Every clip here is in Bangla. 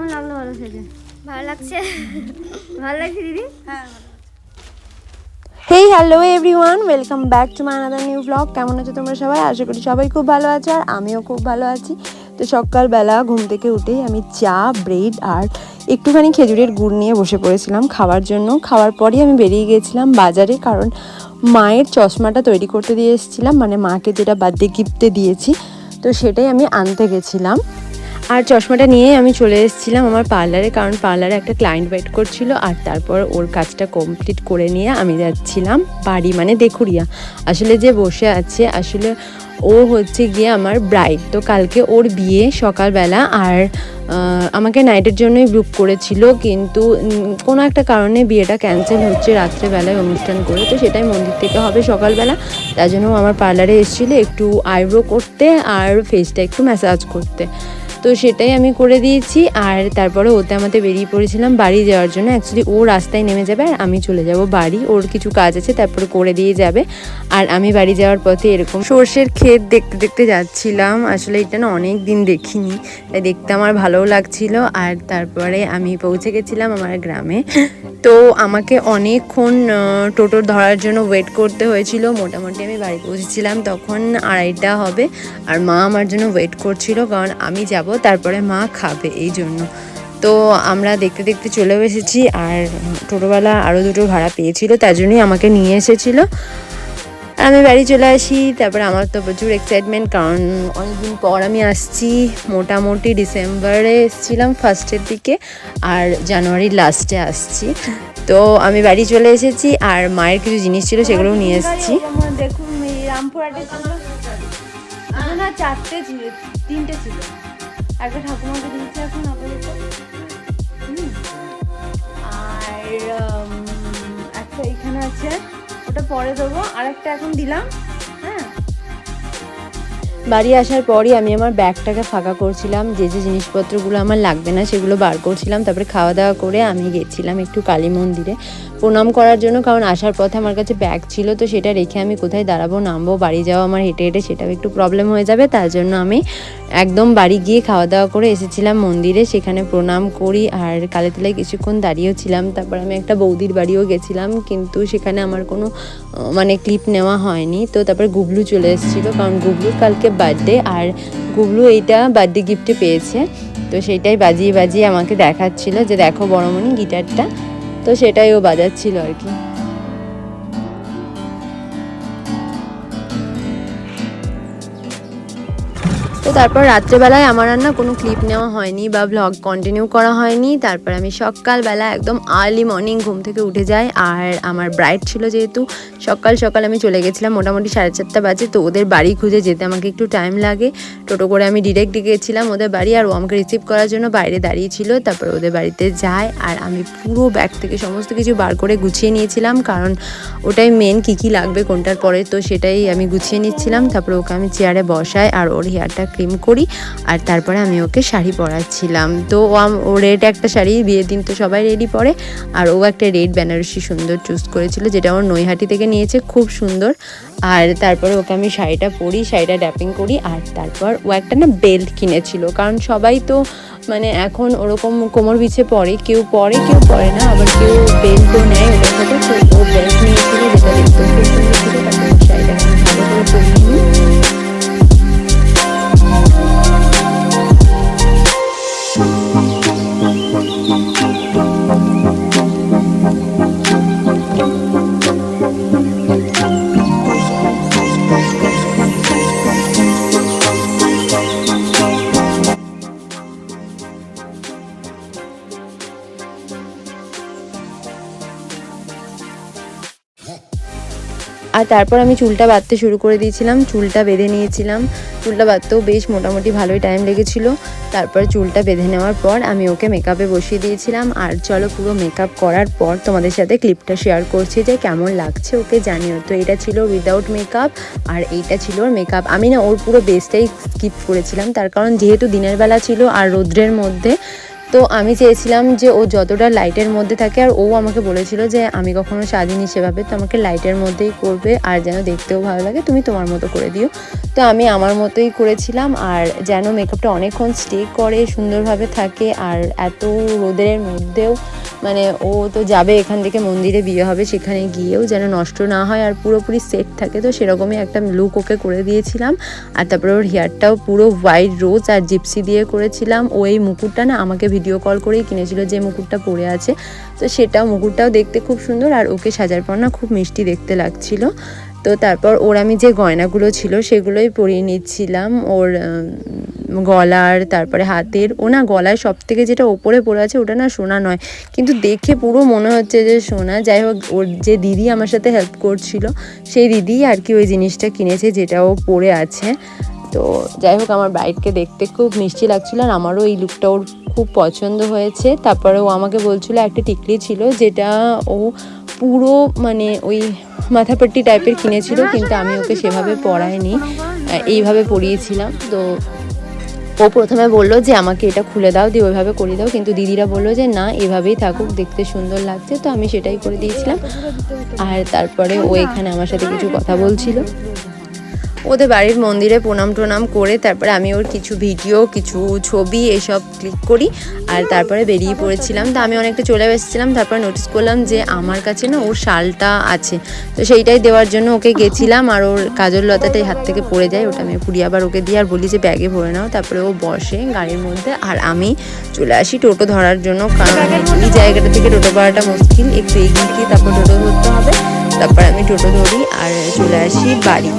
কেমন লাগল বলো সেজে ভালো লাগছে। ভালো লাগছে দিদি? হ্যাঁ hey hello everyone welcome back to my another new blog কেমন আছো তোমরা সবাই? আশা করি সবাই খুব ভালো আছো আর আমিও খুব ভালো আছি। তো সকালবেলা ঘুম থেকে উঠেই আমি চা ব্রেড আর একটুখানি খেজুরের গুড় নিয়ে বসে পড়েছিলাম খাওয়ার জন্য। খাওয়ার পরই আমি বেরিয়ে গিয়েছিলাম বাজারে কারণ মায়ের চশমাটা তৈরি করতে দিয়ে এসেছিলাম। মানে মাকে যেটা বার্থডে গিফটে দিয়েছি তো সেটাই আমি আনতে গেছিলাম। আর চশমাটা নিয়ে আমি চলে এসেছিলাম আমার পার্লারে কারণ পার্লারে একটা ক্লায়েন্ট ওয়েট করছিল আর তারপর ওর কাজটা কমপ্লিট করে নিয়ে আমি যাচ্ছিলাম বাড়ি মানে দেখুরিয়া আসলে যে বসে আছে, আসলে ও হচ্ছে গিয়ে আমার ব্রাইড তো কালকে ওর বিয়ে সকালবেলা আর আমাকে নাইটের জন্যই বুক করেছিল, কিন্তু কোনো একটা কারণে বিয়েটা ক্যান্সেল হচ্ছে রাত্রেবেলায় অনুষ্ঠান করে। তো সেটাই মন্দির থেকে হবে সকালবেলা। তার জন্য আমার পার্লারে এসেছিল একটু আইব্রো করতে আর ফেসটা একটু ম্যাসাজ করতে। তো সেটাই আমি করে দিয়েছি আর তারপরে ওতে আমাদের বেরিয়ে পড়েছিলাম বাড়ি যাওয়ার জন্য। অ্যাকচুয়ালি ও রাস্তায় নেমে যাবে আর আমি চলে যাব বাড়ি। ওর কিছু কাজ আছে, তারপরে করে দিয়ে যাবে। আর আমি বাড়ি যাওয়ার পথে এরকম সর্ষের ক্ষেত দেখতে দেখতে যাচ্ছিলাম। আসলে এটা না অনেক দিন দেখিনি, তাই দেখতে আমার ভালোও লাগছিল। আর তারপরে আমি পৌঁছে গেছিলাম আমার গ্রামে। তো আমাকে অনেকক্ষণ টোটো ধরার জন্য ওয়েট করতে হয়েছিল। মোটামুটি আমি বাড়ি পৌঁছেছিলাম তখন আড়াইটা হবে। আর মা আমার জন্য ওয়েট করছিল, কারণ আমি যাব তারপরে মা খাবে এই জন্য। তো আমরা দেখতে দেখতে চলেও এসেছি আর টোটোবেলা আরও দুটো ভাড়া পেয়েছিল, তার জন্যই আমাকে নিয়ে এসেছিল। আমি বাড়ি চলে আসি, তারপরে আমার তো প্রচুর এক্সাইটমেন্ট কারণ অনেকদিন পর আমি আসছি। মোটামুটি ডিসেম্বরে এসেছিলাম ফার্স্টের দিকে, আর জানুয়ারির লাস্টে আসছি। তো আমি বাড়ি চলে এসেছি, আর মায়ের কিছু জিনিস ছিল সেগুলোও নিয়ে এসেছি। দেখুন রামপুরহাটে ছিল না চারটে ছিল, তিনটে ছিল। একটা ঠাকুমাকে এখন আপাতত। আর একটা এখানে আছে, ওটা পরে দেবো। আর একটা এখন দিলাম। হ্যাঁ। বাড়ি আসার পরই আমি আমার ব্যাগটাকে ফাঁকা করছিলাম। যে যে জিনিসপত্রগুলো আমার লাগবে না সেগুলো বার করছিলাম। তারপরে খাওয়া দাওয়া করে আমি গেছিলাম একটু কালী মন্দিরে। প্রণাম করার জন্য, কারণ আসার পথে আমার কাছে ব্যাগ ছিল, তো সেটা রেখে আমি কোথায় দাঁড়াবো, নামবো, বাড়ি যাওয়া আমার হেঁটে হেঁটে সেটাও একটু প্রবলেম হয়ে যাবে। তার জন্য আমি একদম বাড়ি গিয়ে খাওয়া দাওয়া করে এসেছিলাম মন্দিরে, সেখানে প্রণাম করি। আর কালীতলায় কিছুক্ষণ দাঁড়িয়েও ছিলাম, তারপর আমি একটা বৌদির বাড়িও গেছিলাম, কিন্তু সেখানে আমার কোনো মানে ক্লিপ নেওয়া হয়নি। তো তারপর গুবলু চলে এসেছিল, কারণ গুবলুর কালকে বার্থডে আর গুবলু এইটা বার্থডে গিফটে পেয়েছে। তো সেইটাই বাজিয়ে বাজিয়ে আমাকে দেখাচ্ছিল যে, দেখো বড়মণি, গিটারটা তো সেটাই ও বাজাচ্ছিল আর কি। তো তারপর রাত্রেবেলায় আমার আর না কোনো ক্লিপ নেওয়া হয়নি বা ব্লগ কন্টিনিউ করা হয়নি। তারপর আমি সকালবেলা একদম আর্লি মর্নিং ঘুম থেকে উঠে যাই। আর আমার ব্রাইট ছিল যেহেতু, সকাল সকাল আমি চলে গেছিলাম মোটামুটি সাড়ে চারটা বাজে, তো ওদের বাড়ি খুঁজে যেতে আমাকে একটু টাইম লাগে। টোটো করে আমি ডিরেক্ট গিয়েছিলাম ওদের বাড়ি আর ও আমাকে রিসিভ করার জন্য বাইরে দাঁড়িয়েছিল তারপর ওদের বাড়িতে যায় আর আমি পুরো ব্যাগ থেকে সমস্ত কিছু বার করে গুছিয়ে নিয়েছিলাম কারণ ওটাই মেন কী কী লাগবে কোনটার পরে, তো সেটাই আমি গুছিয়ে নিচ্ছিলাম। তারপর ওকে আমি চেয়ারে বসাই আর ওর হেয়ারটা ক্রিম করি, আর তারপরে আমি ওকে শাড়ি পরাচ্ছিলাম। তো ও রেড একটা শাড়ি বিয়ের দিন তো সবাই রেডি পরে, আর ও একটা রেড বেনারসি সুন্দর চুজ করেছিল, যেটা আমার নৈহাটি থেকে নিয়েছে, খুব সুন্দর। আর তারপরে ওকে আমি শাড়িটা পরি, শাড়িটা ড্যাপিং করি, আর তারপর ও একটা না বেল্ট কিনেছিল, কারণ সবাই তো মানে এখন ওরকম কোমর বিছে পরে, কেউ পরে কেউ পরে না, আবার কেউ বেল্টও নেয় ওটার সাথে ও বেল্ট নিয়েছিল, যেটা দেখতে খুব সুন্দর ছিল, তারপর শাড়িটা ভালো করে আর তারপর আমি চুলটা বাঁধতে শুরু করে দিয়েছিলাম, চুলটা বেঁধে নিয়েছিলাম। চুলটা বাঁধতেও বেশ মোটামুটি ভালোই টাইম লেগেছিল। তারপর চুলটা বেঁধে নেওয়ার পর আমি ওকে মেকআপে বসিয়ে দিয়েছিলাম। আর চলো পুরো মেকআপ করার পর তোমাদের সাথে ক্লিপটা শেয়ার করছি যে কেমন লাগছে ওকে জানিও। তো এটা ছিল উইদাউট মেকআপ আর এইটা ছিল ওর মেকআপ আমি না ওর পুরো বেসটাই স্কিপ করেছিলাম। তার কারণ যেহেতু দিনের বেলা ছিল আর রৌদ্রের মধ্যে তো আমি চেয়েছিলাম যে ও যতটা লাইটের মধ্যে থাকে, আর ও আমাকে বলেছিল যে আমি কখনো সাজিনি সেভাবে, তো আমাকে লাইটের মধ্যেই করবে, আর যেন দেখতেও ভালো লাগে, তুমি তোমার মতো করে দিও। তো আমি আমার মতোই করেছিলাম, আর যেন মেকআপটা অনেকক্ষণ স্টে করে, সুন্দরভাবে থাকে, আর এত রোদের মধ্যেও মানে ও তো যাবে এখান থেকে, মন্দিরে বিয়ে হবে সেখানে গিয়েও যেন নষ্ট না হয় আর পুরোপুরি সেট থাকে। তো সেরকমই একটা লুক ওকে করে দিয়েছিলাম। আর তারপরে ওর হেয়ারটাও পুরো হোয়াইট রোজ আর জিপসি দিয়ে করেছিলাম। ও এই মুকুটটা না আমাকে ভিডিও কল করেই কিনেছিল যে মুকুটটা পরে আছে। তো সেটাও, মুকুটটাও দেখতে খুব সুন্দর আর ওকে সাজার পর না খুব মিষ্টি দেখতে লাগছিল। তো তারপর ওর আমি যে গয়নাগুলো ছিল সেগুলোই পরিয়ে নিচ্ছিলাম। ওর গলার, তারপরে হাতের, ও না গলায় সব থেকে যেটা ওপরে পড়ে আছে ওটা না সোনা নয়। কিন্তু দেখে পুরো মনে হচ্ছে যে সোনা, যাই হোক, ওর যে দিদি আমার সাথে হেল্প করছিল, সেই দিদি আর কি ওই জিনিসটা কিনেছে যেটা ও পরে আছে। তো যাই হোক, আমার ব্রাইডকে দেখতে খুব মিষ্টি লাগছিল আর আমারও এই লুকটা ওর খুব পছন্দ হয়েছে। তারপরে ও আমাকে বলছিল, একটা টিকলি ছিল যেটা ও পুরো মানে ওই মাথাপট্টি টাইপের কিনেছিল, কিন্তু আমি ওকে সেভাবে পরাইনি। এইভাবে পরিয়েছিলাম। তো ও প্রথমে বলল যে, আমাকে এটা খুলে দাও, দিয়ে ওইভাবে করে দাও। কিন্তু দিদিরা বলল যে, না, এভাবেই থাকুক, দেখতে সুন্দর লাগছে। তো আমি সেটাই করে দিয়েছিলাম। আর তারপরে ও এখানে আমার সাথে কিছু কথা বলছিল। ওদের বাড়ির মন্দিরে প্রণাম টোনাম করে তারপরে আমি ওর কিছু ভিডিও, কিছু ছবি এসব ক্লিক করি আর তারপরে বেরিয়ে পড়েছিলাম। তো আমি অনেকটা চলে এসেছিলাম, তারপরে নোটিস করলাম যে আমার কাছে না ওর শালটা আছে। তো সেইটাই দেওয়ার জন্য ওকে গেছিলাম আর ওর কাজল লতাটাই হাত থেকে পড়ে যায়, ওটা আমি পুড়ি আবার ওকে দিই আর বলি যে ব্যাগে ভরে নাও। তারপরে ও বসে গাড়ির মধ্যে আর আমি চলে আসি টোটো ধরার জন্য। কারণ এই জায়গাটা থেকে টোটো পাওয়াটা মুশকিল, একটু এগিয়ে গিয়ে তারপর টোটো ধরতে হবে। তারপর আমি টোটো ধরি আর চলে আসি বাড়ি।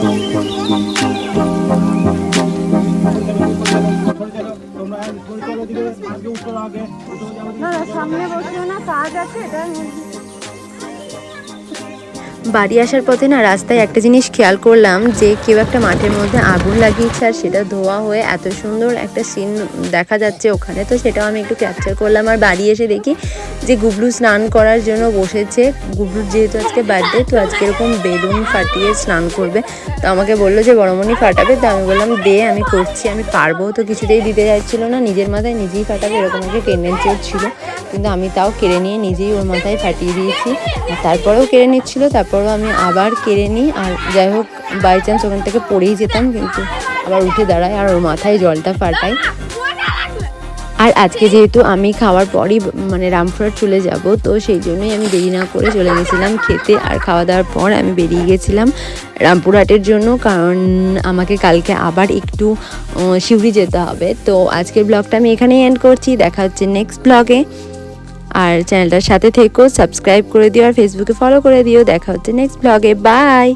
সামনে বসে না কাজ আছে এটা বাড়ি আসার পথে না রাস্তায় একটা জিনিস খেয়াল করলাম যে কেউ একটা মাঠের মধ্যে আগুন লাগিয়েছে আর সেটা ধোয়া হয়ে এত সুন্দর একটা সিন দেখা যাচ্ছে ওখানে। তো সেটাও আমি একটু ক্যাপচার করলাম আর বাড়ি এসে দেখি যে গুবলু স্নান করার জন্য বসেছে। গুবলুর যেহেতু আজকে বার্থডে তো আজকে এরকম বেলুন ফাটিয়ে স্নান করবে। তো আমাকে বলল যে বড়মণি ফাটাবে। তো আমি বললাম, দে, আমি করছি, আমি পারব। তো কিছুতেই দিতে চাইছিল না, নিজের মাথায় নিজেই ফাটাবে এরকম একটা টেন্ডেন্সি ছিল। কিন্তু আমি তাও কেড়ে নিয়ে নিজেই ওর মাথায় ফাটিয়ে দিয়েছি। তারপরেও কেড়ে নিচ্ছিল তারপরেও আমি আবার কেড়ে নিই, আর যাই হোক বাই চান্স ওখান থেকে পড়েই যেতাম, কিন্তু আবার উঠে দাঁড়াই আর ওর মাথায় জলটা ফাটাই। আর আজকে যেহেতু আমি খাওয়ার পরই মানে রামপুরহাট চলে যাব, তো সেই জন্যই আমি দেরি না করে চলে গেছিলাম খেতে। আর খাওয়া দাওয়ার পর আমি বেরিয়ে গেছিলাম রামপুরহাটের জন্য, কারণ আমাকে কালকে আবার একটু সিউড়ি যেতে হবে। তো আজকের ব্লগটা আমি এখানেই এন্ড করছি। দেখা হচ্ছে নেক্সট ব্লগে আর চ্যানেলটার সাথে থেকো, সাবস্ক্রাইব করে দিও আর ফেসবুকে ফলো করে দিও। দেখা হচ্ছে নেক্সট ব্লগে বাই